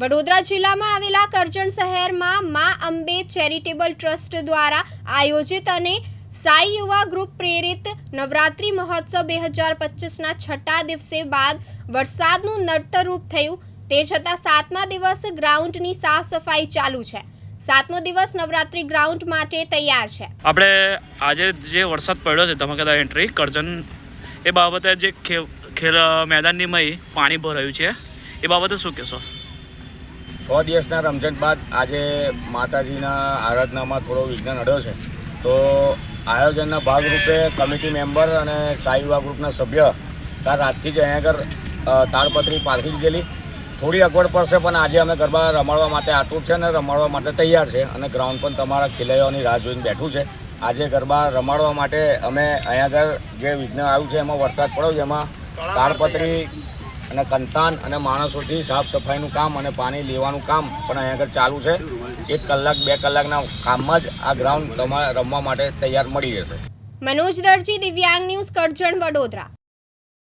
વડોદરા જિલ્લામાં આવેલા કરજણ શહેરમાં મા અંબે ચેરિટેબલ ટ્રસ્ટ દ્વારા આયોજિત અને સાઈ યુવા ગ્રુપ પ્રેરિત નવરાત્રિ મહોત્સવ બે હજાર પચીસના છઠ્ઠા દિવસે બાદ વરસાદનું નડતર રૂપ થયું. તે છતાં સાતમા દિવસ ગ્રાઉન્ડની સાફ સફાઈ ચાલુ છે. સાતમો દિવસ નવરાત્રિ ગ્રાઉન્ડ માટે તૈયાર છે. આપણે આજે જે વરસાદ પડ્યો છે ધમાકેદાર એન્ટ્રી કરજણ, એ બાબતે જે ખેલ, મેદાનની મય પાણી ભરાયું છે, એ બાબતે શું કહેશો? છ દિવસના રમઝટ બાદ આજે માતાજીના આરાધનામાં થોડો વિઘ્ન નડ્યો છે. તો આયોજનના ભાગરૂપે કમિટી મેમ્બર અને સાઈ યુવા ગ્રુપના સભ્ય કાલ રાતથી જ અહીંયા આગળ તાળપત્રી પાથરી ગયેલી. થોડી અગવડ પડશે પણ આજે અમે ગરબા રમાડવા માટે આતુર છે અને રમાડવા માટે તૈયાર છે અને ગ્રાઉન્ડ પણ તમારા ખેલૈયાઓની રાહ જોઈને બેઠું છે. આજે ગરબા રમાડવા માટે અમે અહીંયા આગળ જે વિઘ્ન આવ્યું છે એમાં વરસાદ પડ્યો છે એમાં તાડપત્રી અને કંતાન અને માણસોથી સાફ સફાઈનું કામ અને પાણી લેવાનું કામ પણ અહીંયા આગળ ચાલુ છે. એક કલાક, બે કલાકના કામમાં જ આ ગ્રાઉન્ડ રમવા માટે તૈયાર મળી જશે મનોજ દરજી, દિવ્યાંગ ન્યૂઝ કરજણ વડોદરા.